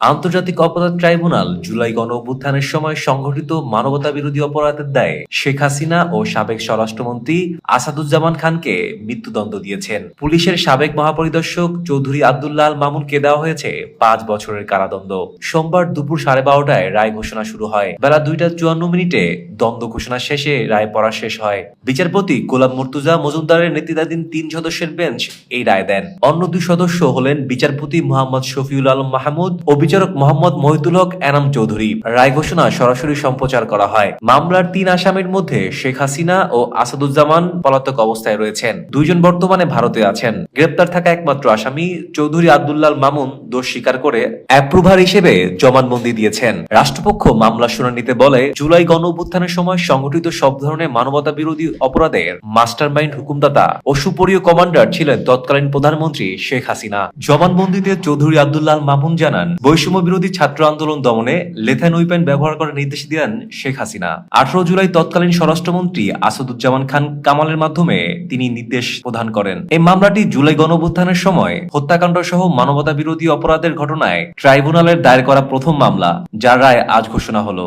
আন্তর্জাতিক অপরাধ ট্রাইব্যুনাল জুলাই গণ অভ্যুত্থানের সময় সংঘটিত মানবতা বিরোধী অপরাধের দায়ে শেখ হাসিনা ও সাবেক স্বরাষ্ট্রমন্ত্রী আসাদুজ্জামান খানকে মৃত্যুদণ্ড দিয়েছেন। পুলিশের সাবেক মহাপরিদর্শক চৌধুরী আব্দুল্লাহ মামুনকে দেওয়া হয়েছে পাঁচ বছরের কারাদণ্ড। সোমবার দুপুর সাড়ে বারোটায় রায় ঘোষণা শুরু হয়। বেলা দুইটা চুয়ান্ন মিনিটে দ্বন্দ্ব ঘোষণা শেষে রায় পড়া শেষ হয়। বিচারপতি গোলাম মুর্তুজা মজুমদারের নেতৃত্বাধীন তিন সদস্যের বেঞ্চ এই রায় দেন। অন্য দুই সদস্য হলেন বিচারপতি মোহাম্মদ শফিউল আলম মাহমুদ ও বিচারক মোহাম্মদ মহিতুল হক এনাম চৌধুরী। রায় ঘোষণা সরাসরি সম্প্রচার করা হয়। মামলার তিন আসামির মধ্যে শেখ হাসিনা ও আসাদুজ্জামান পলাতক অবস্থায় রয়েছেন। দুইজন বর্তমানে ভারতে আছেন। গ্রেপ্তার থাকা একমাত্র আসামি চৌধুরী আব্দুল্লাল মামুন দোষ স্বীকার করে অ্যাপ্রুভার হিসেবে জবানবন্দি দিয়েছেন। রাষ্ট্রপক্ষ মামলা শুনানিতে বলে, জুলাই গণ অভ্যুত্থানের সময় সংঘটিত সব ধরনের মানবতা বিরোধী অপরাধের মাস্টারমাইন্ড হুকুমদাতা ও সুপরীয় কমান্ডার ছিলেন তৎকালীন প্রধানমন্ত্রী শেখ হাসিনা। জবানবন্দিতে চৌধুরী আব্দুল্লাহ মামুন জানান বৈষম্য বিরোধী ছাত্র আন্দোলন দমনে লেথেন উইপেন ব্যবহার করার নির্দেশ দেন শেখ হাসিনা। আঠারো জুলাই তৎকালীন স্বরাষ্ট্রমন্ত্রী আসাদুজ্জামান খান কামালের মাধ্যমে তিনি নির্দেশ প্রদান করেন। এই মামলাটি জুলাই গণভ্যুত্থানের সময় হত্যাকাণ্ড সহ মানবতা বিরোধী অপরাধের ঘটনায় ট্রাইব্যুনালের দায়ের করা প্রথম মামলা, যার রায় আজ ঘোষণা হলো।